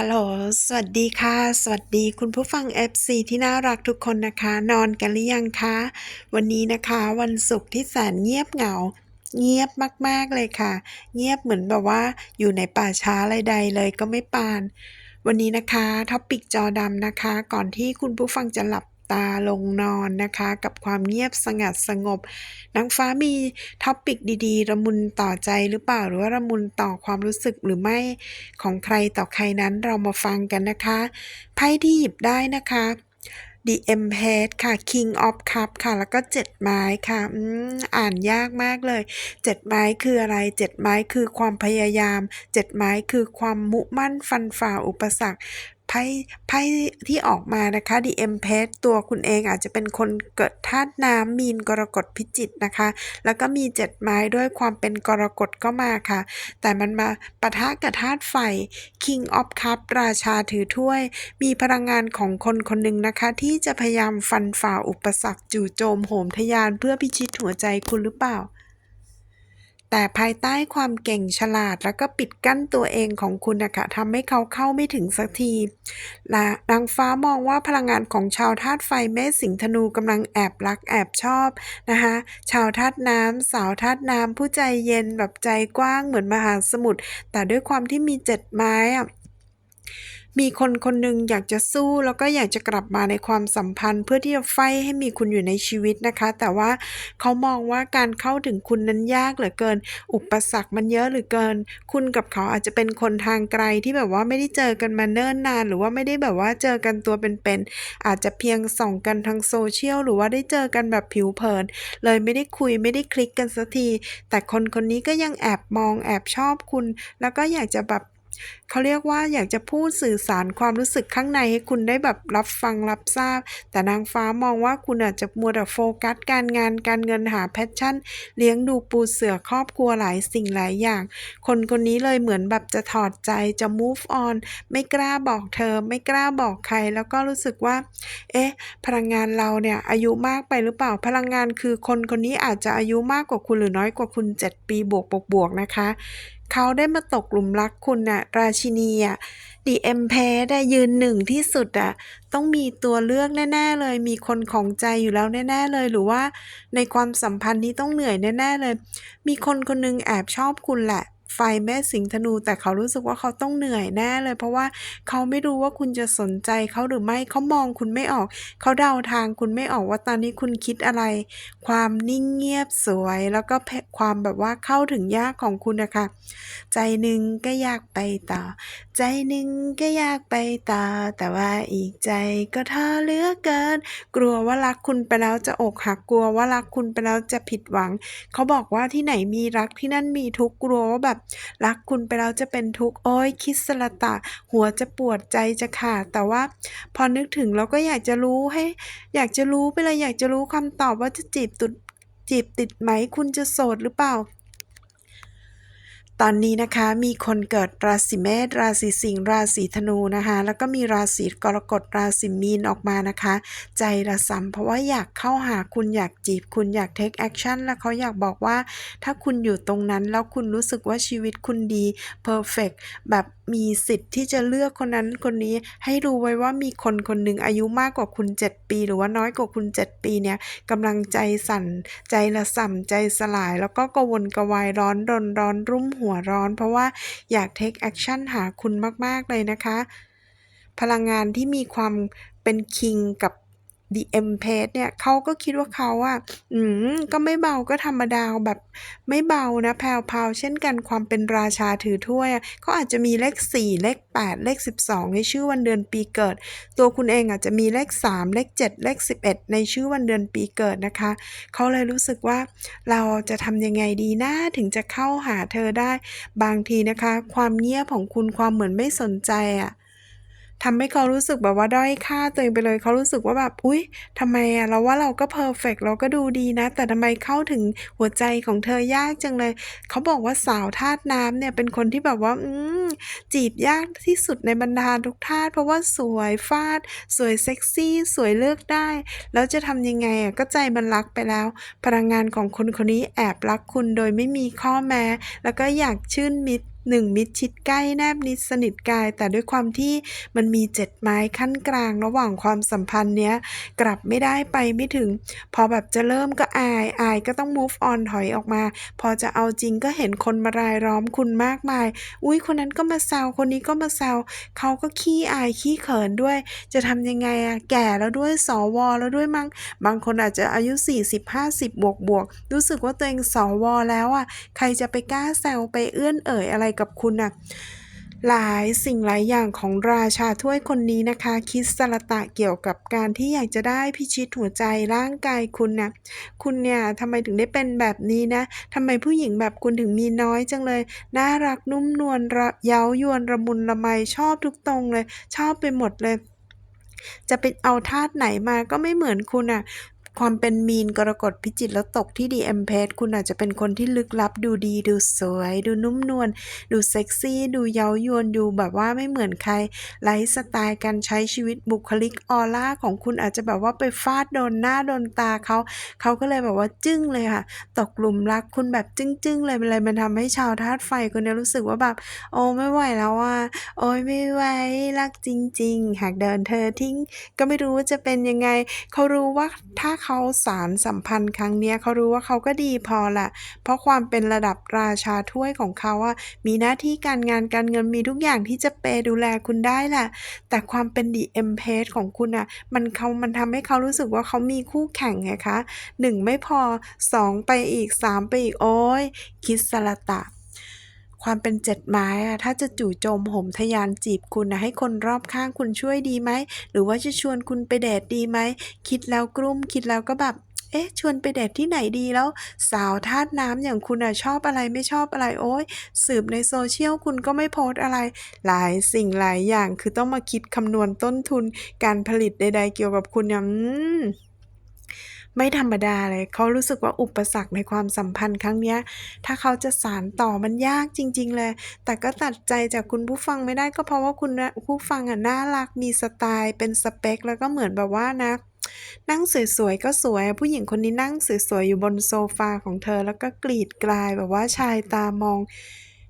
ฮัลโหล สวัสดีค่ะ สวัสดีคุณผู้ฟัง FC ที่น่ารักทุกคนนะคะ นอนกันหรือยังคะ วันนี้นะคะวันศุกร์ที่แสนเงียบเหงา เงียบมากๆเลยค่ะ เงียบเหมือนแบบว่าอยู่ในป่าช้าใดๆเลยก็ไม่ปาน วันนี้นะคะท็อปิกจอดำนะคะ ก่อนที่คุณผู้ฟังจะหลับ ตาลงนอนนะคะ กับความเงียบสงัดสงบนางฟ้ามีท็อปิกดีๆ ระมุนต่อใจหรือเปล่าหรือว่าระมุนต่อความรู้สึกหรือไม่ของใครต่อใครนั้นเรามาฟังกันนะคะไพ่ที่หยิบได้นะคะ The Empress ค่ะ King of Cup ค่ะ แล้วก็ 7 ไม้ค่ะออ่านยากมากเลย 7 ไม้คืออะไร 7 ไม้คือความพยายาม 7 ไม้คือความมุมั่นฟันฝ่าอุปสรรค ไพ่ไพ่ที่ออกมานะคะ The Empress ตัวคุณเองอาจจะเป็นคนเกิดธาตุน้ำมีนกรกฎพิจิกนะคะ แล้วก็มี7ไม้ด้วยความเป็นกรกฎก็มาค่ะ แต่มันมาปะทะกับธาตุไฟ King of Cup ราชาถือถ้วย มีพลังงานของคนคนหนึ่งนะคะ ที่จะพยายามฟันฝ่าอุปสรรคจู่โจมโหมทะยานเพื่อพิชิตหัวใจคุณหรือเปล่า แต่ภายใต้ความเก่งฉลาดแล้วก็ปิดกั้นตัวเองของคุณนะคะทำให้เขาเข้าไม่ถึงสักทีและนางฟ้ามองว่าพลังงานของชาวธาตุไฟแม่สิงธนูกำลังแอบรักแอบชอบนะคะชาวธาตุน้ำสาวธาตุน้ำผู้ใจเย็นแบบใจกว้างเหมือนมหาสมุทรแต่ด้วยความที่มีเจ็ดไม้อะ มีคนคนหนึ่งอยากจะสู้แล้วก็อยากจะกลับมาในความสัมพันธ์ เพื่อที่จะไฟให้มีคุณอยู่ในชีวิตนะคะ แต่ว่าเขามองว่าการเข้าถึงคุณนั้นยากเหลือเกิน อุปสรรคมันเยอะเหลือเกิน คุณกับเขาอาจจะเป็นคนทางไกลที่แบบว่าไม่ได้เจอกันมาเนิ่นนาน หรือว่าไม่ได้แบบว่าเจอกันตัวเป็นๆอาจจะเพียงส่องกันทางโซเชียลหรือว่าได้เจอกันแบบผิวเผิน เลยไม่ได้คุยไม่ได้คลิกกันสักที แต่คนคนนี้ก็ยังแอบมองแอบชอบคุณ แล้วก็อยากจะแบบ เขาเรียกว่าอยากจะพูดสื่อสารความรู้สึกข้างในให้คุณได้แบบรับฟังรับทราบ แต่นางฟ้ามองว่าคุณอาจจะมัวแต่โฟกัสการงานการเงินหาแพชชั่น เลี้ยงดูปูเสือครอบครัวหลายสิ่งหลายอย่าง คนคนนี้เลยเหมือนแบบจะถอดใจจะ move on ไม่กล้าบอกเธอ ไม่กล้าบอกใคร แล้วก็รู้สึกว่า เอ๊ะ พลังงานเราเนี่ยอายุมากไปหรือเปล่าพลังงานคือคนคนนี้อาจจะอายุมากกว่าคุณหรือน้อยกว่าคุณ 7 ปีบวกบวกบวกนะคะ เขาได้มาตกหลุมรักคุณน่ะ ราชินีอะดีเอ็มเพได้ยืนหนึ่งที่สุดอะ ต้องมีตัวเลือกแน่ ๆ เลย มีคนของใจอยู่แล้วแน่ ๆ เลย หรือว่าในความสัมพันธ์นี้ต้องเหนื่อยแน่ ๆ เลย มีคนคนนึงแอบชอบคุณแหละ ไฟแม่สิงธนู แต่เขารู้สึกว่าเขาต้องเหนื่อยแน่เลย เพราะว่าเขาไม่รู้ว่าคุณจะสนใจเขาหรือไม่เขามองคุณไม่ออก เขาเดาทางคุณไม่ออกว่าตอนนี้คุณคิดอะไร ความนิ่งเงียบสวย แล้วก็ความแบบว่าเข้าถึงยากของคุณนะคะ ใจหนึ่งก็อยากไปต่อ ใจหนึ่งก็อยากไปต่อแต่ว่าอีกใจก็ท้อเหลือเกิน กลัวว่ารักคุณไปแล้วจะอกหักกลัวว่ารักคุณไปแล้วจะผิดหวัง เขาบอกว่าที่ไหนมีรักที่นั่นมีทุกข์กลัวว่าแบบรักคุณไปแล้วจะเป็นทุกข์โอ้ยคิดสละตะ หัวจะปวดใจจะขาดแต่ว่า พอนึกถึงเราก็อยากจะรู้ให้ อยากจะรู้ไปเลยอยากจะรู้คำตอบว่าจะจีบตุดจีบติดไหมคุณจะโสดหรือเปล่า ตอนนี้นะคะมีคนเกิดราศีเมษราศีสิงห์ราศีธนูนะคะแล้วก็มีราศีกรกฎราศีมีนออกมานะคะ ใจระสำเพราะว่าอยากเข้าหาคุณอยากจีบ คุณอยากเทคแอคชั่นแล้วเขาอยากบอกว่า ถ้าคุณอยู่ตรงนั้นแล้วคุณรู้สึกว่าชีวิตคุณดีเพอร์เฟกแบบ มีสิทธิ์ที่จะเลือกคนนั้นคนนี้ให้รู้ไว้ว่ามีคนคนหนึ่งอายุมากกว่าคุณ 7 ปี หรือว่าน้อยกว่าคุณ 7 ปีเนี่ยกำลังใจสั่นใจระส่ำใจสลาย แล้วก็กวนกวายร้อนรนร้อนรุ่มหัวร้อน เพราะว่าอยากเทคแอคชั่นหาคุณมาก ๆ เลยนะคะ พลังงานที่มีความเป็นคิงกับ ดีเอ็มเพสเนี่ยเขาก็คิดว่าเขาอะอืมก็ไม่เบาก็ธรรมดาแบบไม่เบานะแพลวพาวเช่นกันความเป็นราชาถือถ้วยเขาอาจจะมีเลข 4 เลข 8 เลข 12 ในชื่อวันเดือนปีเกิด ตัวคุณเองอาจจะมีเลข 3 เลข 7 เลข 11 ในชื่อวันเดือนปีเกิดนะคะ เขาเลยรู้สึกว่าเราจะทำยังไงดีนะถึงจะเข้าหาเธอได้ บางทีนะคะ ความเงียบของคุณความเหมือนไม่สนใจอะ ทำให้เขารู้สึกแบบว่าด้อยค่าตัวเองไปเลย เขารู้สึกว่าแบบอุ๊ยทำไมอะเราว่าเราก็เพอร์เฟกเราก็ดูดีนะ แต่ทำไมเข้าถึงหัวใจของเธอยากจังเลย เขาบอกว่าสาวธาตุน้ำเนี่ยเป็นคนที่แบบว่าอืมจีบยากที่สุดในบรรดาทุกธาตุเพราะว่าสวยฟาด สวยเซ็กซี่ สวยเลือกได้ แล้วจะทำยังไงอะก็ใจมันรักไปแล้ว พลังงานของคนคนนี้แอบรักคุณโดยไม่มีข้อแม้ แล้วก็อยากชื่นมิตร 1 มิตรชิดใกล้แนบนิดสนิทกาย แต่ด้วยความที่มันมี 7 ไม้ขั้นกลาง ระหว่างความสัมพันธ์เนี้ยกลับไม่ได้ไปไม่ถึง พอแบบจะเริ่มก็อายอายก็ต้อง move on ถอยออกมา พอจะเอาจริงก็เห็นคนมารายล้อมคุณมากมาย อุ๊ยคนนั้นก็มาแซวคนนี้ก็มาแซวเขาก็ขี้อายขี้เขินด้วย จะทำยังไงอะแก่แล้วด้วยสวแล้วด้วยมั้งบางคนอาจจะอายุ 40-50 บวกๆรู้สึกว่าตัวเองสวแล้วอะใครจะไปกล้าแซวไปเอื้อนเอ่ยอะไรกับคุณน่ะหลายสิ่งหลายอย่างของราชาถ้วยคนนี้นะคะ คิดสรตะเกี่ยวกับการที่อยากจะได้พิชิตหัวใจร่างกายคุณน่ะคุณเนี่ยทำไมถึงได้เป็นแบบนี้นะทำไมผู้หญิงแบบคุณถึงมีน้อยจังเลย น่ารักนุ่มนวลระเย้ายวนละมุนละไมชอบทุกตรงเลย ชอบไปหมดเลยจะไปเอาธาตุไหนมาก็ไม่เหมือนคุณน่ะ ความเป็นมีนกรกฎพิจิกแล้วตกที่ The Empress คุณอาจจะเป็นคนที่ลึกลับดูดีดูสวย ดูนุ่มนวลดูเซ็กซี่ ดูเย้ายวนดูแบบว่าไม่เหมือนใครไลฟ์สไตล์การใช้ชีวิตบุคลิกออร่าของคุณอาจจะแบบว่าไปฟาดโดนหน้าโดนตาเขาเขาก็เลยแบบว่าจึ้งเลยค่ะ ตกหลุมรักคุณแบบจึ้งๆเลยเลยมันทำให้ชาวธาตุไฟคนเนี้ยรู้สึกว่าแบบ โอ้ไม่ไหวแล้วอะโอ๊ยไม่ไหวรักจริง ๆ หากโดนเธอทิ้ง ก็ไม่รู้ว่าจะเป็นยังไงเขารู้ว่าถ้าเขาสานสัมพันธ์ครั้งเนี้ยเขารู้ว่าเขาก็ดีพอละเพราะความเป็นระดับราชาถ้วยของเขาอะมีหน้าที่การงานการเงินมีทุกอย่างที่จะเปย์ดูแลคุณได้แหละแต่ความเป็น The Empress ของคุณน่ะมันเขามันทำให้เขารู้สึกว่าเขามีคู่แข่งไงคะ1ไม่พอ2ไปอีก3ไปอีกโอ๊ยคิดสรตะ ความเป็น7ไม้อะถ้าจะจู่โจมโหมทะยานจีบคุณนะให้คนรอบข้างคุณช่วยดีไหม หรือว่าจะชวนคุณไปเดตดีไหม คิดแล้วกลุ้มคิดแล้วก็แบบเอ๊ะชวนไปเดตที่ไหนดีแล้ว สาวธาตุน้ำอย่างคุณน่ะชอบอะไรไม่ชอบอะไรโอ๊ยสืบใน Social คุณก็ไม่โพสอะไร หลายสิ่งหลายอย่างคือต้องมาคิดคำนวณต้นทุนการผลิตใด ๆ เกี่ยวกับคุณเนี่ยอืม ไม่ธรรมดาเลย เขารู้สึกว่าอุปสรรคในความสัมพันธ์ครั้งนี้ถ้าเขาจะสานต่อมันยากจริง ๆ เลย แต่ก็ตัดใจจากคุณผู้ฟังไม่ได้ก็เพราะว่าคุณผู้ฟังอะน่ารักมีสไตล์เป็นสเปกแล้วก็เหมือนแบบว่านะนั่งสวยๆก็สวย ผู้หญิงคนนี้นั่งสวยๆอยู่บนโซฟาของเธอ แล้วก็กรีดกรายแบบว่าชายตามอง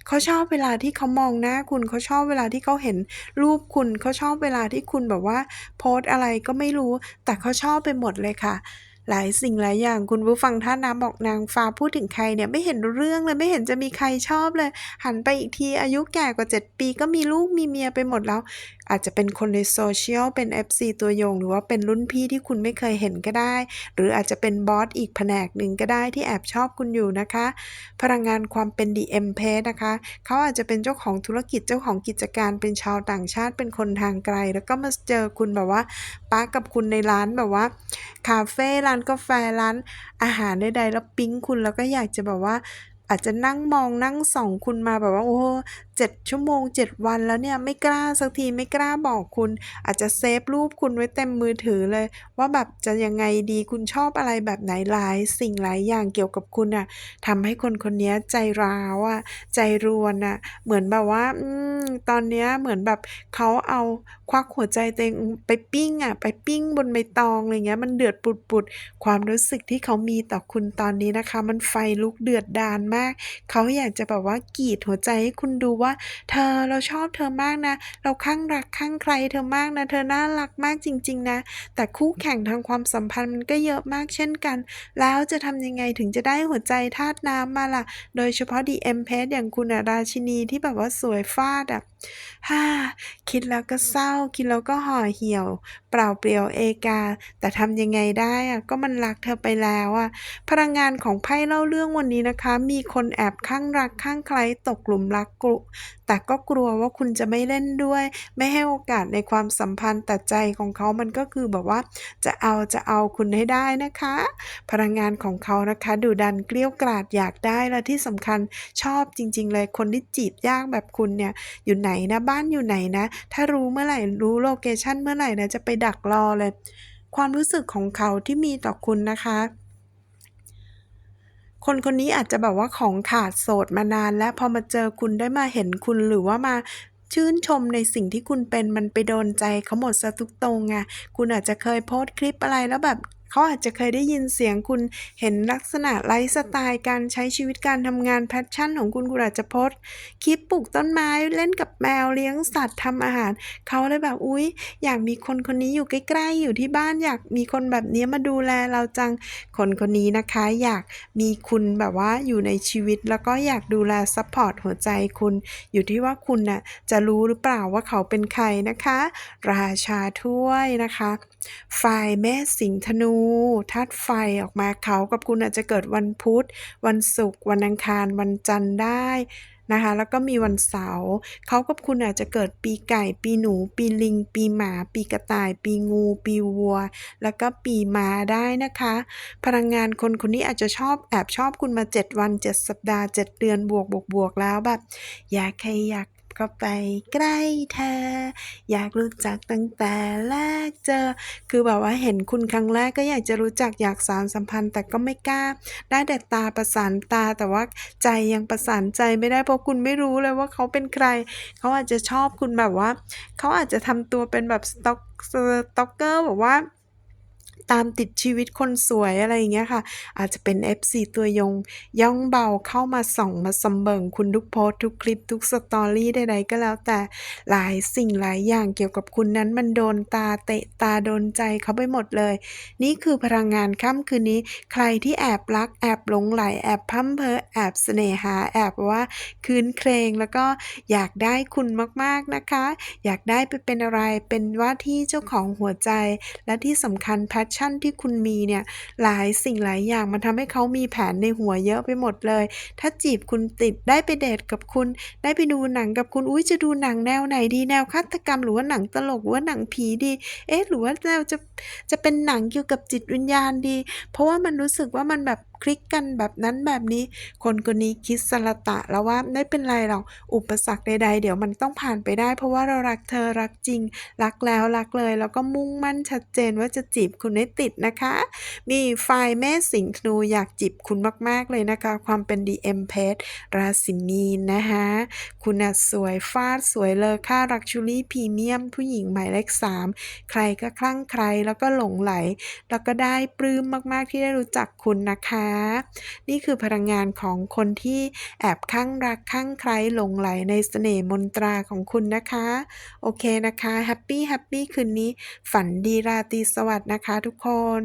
เขาชอบเวลาที่เขามองหน้าคุณเขาชอบเวลาที่เขาเห็นรูปคุณเขาชอบเวลาที่คุณแบบว่า โพสต์อะไรก็ไม่รู้ แต่เขาชอบไปหมดเลยค่ะ หลายสิ่งหลายอย่างคุณผู้ฟังท่านน้ำบอกนางฟ้าพูดถึงใครเนี่ยไม่เห็นเรื่องเลยไม่เห็นจะมีใครชอบเลย หันไปอีกทีอายุแก่กว่า 7 ปีก็มีลูกมีเมียไปหมดแล้ว อาจจะเป็นคนใน Social เป็น FC ตัวยง หรือว่าเป็นรุ่นพี่ที่คุณไม่เคยเห็นก็ได้ หรืออาจจะเป็นบอสอีกแผนกหนึ่งก็ได้ที่แอบชอบคุณอยู่นะคะ พลังงานความเป็น The Empress นะคะ เขาอาจจะเป็นเจ้าของธุรกิจเจ้าของกิจการเป็นชาวต่างชาติเป็นคนทางไกล แล้วก็มาเจอคุณแบบว่าป๊ะกับคุณในร้านแบบว่าคาเฟ่ร้านกาแฟร้านอาหารใดๆแล้วปิ๊งคุณแล้วก็อยากจะแบบว่าอาจจะนั่งมองนั่งส่องคุณมาแบบว่าโอ้โฮ 7 ชั่วโมง 7 วันแล้วเนี่ยไม่กล้าสักทีไม่กล้าบอกคุณ อาจจะเซฟรูปคุณไว้เต็มมือถือเลย ว่าแบบจะยังไงดีคุณชอบอะไรแบบไหนหลาย สิ่งหลายอย่างเกี่ยวกับคุณน่ะทำให้คนคนนี้ใจร้าวอะใจรวนน่ะเหมือนแบบว่าอืมตอนเนี้ยเหมือนแบบเขาเอาควักหัวใจตัวเองไปปิ้งอะไปปิ้งบนใบตองอะไรเงี้ยมันเดือดปุดๆความรู้สึกที่เขามีต่อคุณตอนนี้นะคะ มันไฟลุกเดือดดาลมาก เขาอยากจะแบบว่ากรีดหัวใจให้คุณดูว่าเธอเราชอบเธอมากนะ เราข้างรักข้างใครเธอมากนะ เธอน่ารักมากจริง ๆ นะ แต่คู่แข่งทางความสัมพันธ์มันก็เยอะมากเช่นกัน แล้วจะทำยังไงถึงจะได้หัวใจธาตุน้ำมาล่ะ โดยเฉพาะดีเอ็มเพสอย่างคุณราชินีที่แบบว่าสวยฟาดอะ ฮ่า คิดแล้วก็เศร้า คิดแล้วก็ห่อเหี่ยว เปล่าเปลี่ยวเอกา แต่ทำยังไงได้อะก็มันรักเธอไปแล้วอะพลังงานของไพ่เล่าเรื่องวันนี้นะคะ มีคนแอบคลั่งรักคลั่งไคล้ตกหลุมรักกลุแต่ก็กลัวว่าคุณจะไม่เล่นด้วย ไม่ให้โอกาสในความสัมพันธ์แต่ใจของเขามันก็คือแบบว่า จะเอาจะเอาคุณให้ได้นะคะ พลังงานของเขานะคะดุดันเกรี้ยวกราดอยากได้และที่สำคัญชอบจริง ๆ เลยคนที่จีบยากแบบคุณเนี่ยอยู่ไหนนะบ้านอยู่ไหนนะ ถ้ารู้เมื่อไหร่รู้โลเคชันเมื่อไหร่นะจะไปดักรอเลย ความรู้สึกของเขาที่มีต่อคุณนะคะ คนคนนี้อาจจะแบบว่าของขาดโสดมานานแล้วพอมาเจอคุณได้มาเห็นคุณหรือว่ามาชื่นชมในสิ่งที่คุณเป็นมันไปโดนใจเขาหมดเสียทุกตรงไงคุณอาจจะเคยโพสต์คลิปอะไรแล้วแบบ เขาอาจจะเคยได้ยินเสียงคุณเห็นลักษณะไลฟ์สไตล์การใช้ชีวิตการทำงานแพชชั่นของคุณคุณอาจจะโพสคลิปปลูกต้นไม้เล่นกับแมวเลี้ยงสัตว์ทำอาหาร เขาเลยแบบอุ๊ย อยากมีคนคนนี้อยู่ใกล้ๆอยู่ที่บ้านอยากมีคนแบบนี้มาดูแลเราจังคนคนนี้นะคะ อยากมีคุณแบบว่าอยู่ในชีวิตแล้วก็อยากดูแลซัปพอร์ตหัวใจคุณ อยู่ที่ว่าคุณน่ะจะรู้หรือเปล่าว่าเขาเป็นใครนะคะ ราชาถ้วยนะคะ ฝ่ายแม่สิงห์ธนูธาตุไฟออกมาเขากับคุณอาจจะเกิดวันพุธ วันศุกร์วันอังคาร วันจันทร์ได้นะคะแล้วก็มีวันเสาร์เขากับคุณอาจจะเกิดปีไก่ ปีหนู ปีลิง ปีหมา ปีกระต่าย ปีงู ปีวัว แล้วก็ปีม้าได้นะคะ พลังงานคนคนนี้อาจจะชอบแอบชอบคุณมา 7 วัน 7 สัปดาห์ 7 เดือนบวกบวกบวกแล้วแบบ อยากขยับ เข้าไปใกล้เธอ อยากรู้จักตั้งแต่แรกเจอ คือแบบว่าเห็นคุณครั้งแรกก็อยากจะรู้จักอยากสานสัมพันธ์ แต่ก็ไม่กล้า ได้แต่ตาประสานตา แต่ว่าใจยังประสานใจไม่ได้เพราะคุณไม่รู้เลยว่าเขาเป็นใคร เขาอาจจะชอบคุณแบบว่า เขาอาจจะทำตัวเป็นแบบสต็อกสต็อกเกอร์แบบว่า ตามติดชีวิตคนสวยอะไรอย่างเงี้ยค่ะ อาจจะเป็น FC ตัวยง ย่องเบาเข้ามาส่องมาส่ำเบิงคุณทุกโพสทุกคลิปทุก Story ใดๆก็แล้วแต่หลายสิ่งหลายอย่างเกี่ยวกับคุณนั้นมันโดนตาเตะตาโดนใจเขาไปหมดเลย นี่คือพลังงานค่ำคืนนี้ ใครที่แอบรักแอบหลงใหลแอบพร่ำเพอแอบเสน่หาแอบว่าคืนเครงแล้วก็อยากได้คุณมากๆนะคะ อยากได้ไปเป็นอะไรเป็นว่าที่เจ้าของหัวใจและที่สำคัญแพชชั่นที่คุณมีเนี่ยหลายสิ่งหลายอย่างมันทำให้เขามีแผนในหัวเยอะไปหมดเลย ถ้าจีบคุณติดได้ไปเดทกับคุณ ได้ไปดูหนังกับคุณอุ้ยจะดูหนังแนวไหนดีแนวฆาตกรรมหรือว่าหนังตลกหรือว่าหนังผีดี เอ๊ะหรือว่าเราจะจะเป็นหนังเกี่ยวกับจิตวิญญาณดี เพราะว่ามันรู้สึกว่ามันแบบคลิกกันแบบนั้นแบบนี้ คนคนนี้คิดสรตะแล้วว่าไม่เป็นไรหรอกอุปสรรคใด ๆ เดี๋ยวมันต้องผ่านไปได้ เพราะว่าเรารักเธอรักจริง รักแล้วรักเลย แล้วก็มุ่งมั่นชัดเจนว่าจะจีบคุณให้ติดนะคะ มีฝ่ายแม่สิงห์ธนูอยากจีบคุณมากๆเลยนะคะ ความเป็น The Empress ราศีมีนนะคะคุณน่ะสวยฟาดสวยเลอค่า Luxury Premium ผู้หญิงหมายเลข3 ใครก็คลั่งใครแล้วก็หลงไหล แล้วก็ได้ปลื้มมากๆที่ได้รู้จักคุณนะคะนี่คือพลังงานของคนที่แอบคลั่งรักคลั่งใครหลงไหลในเสน่ห์มนตราของคุณนะคะ โอเคนะคะแฮปปี้แฮปปี้คืนนี้ ฝันดีราตรีสวัสดิ์นะคะทุกคน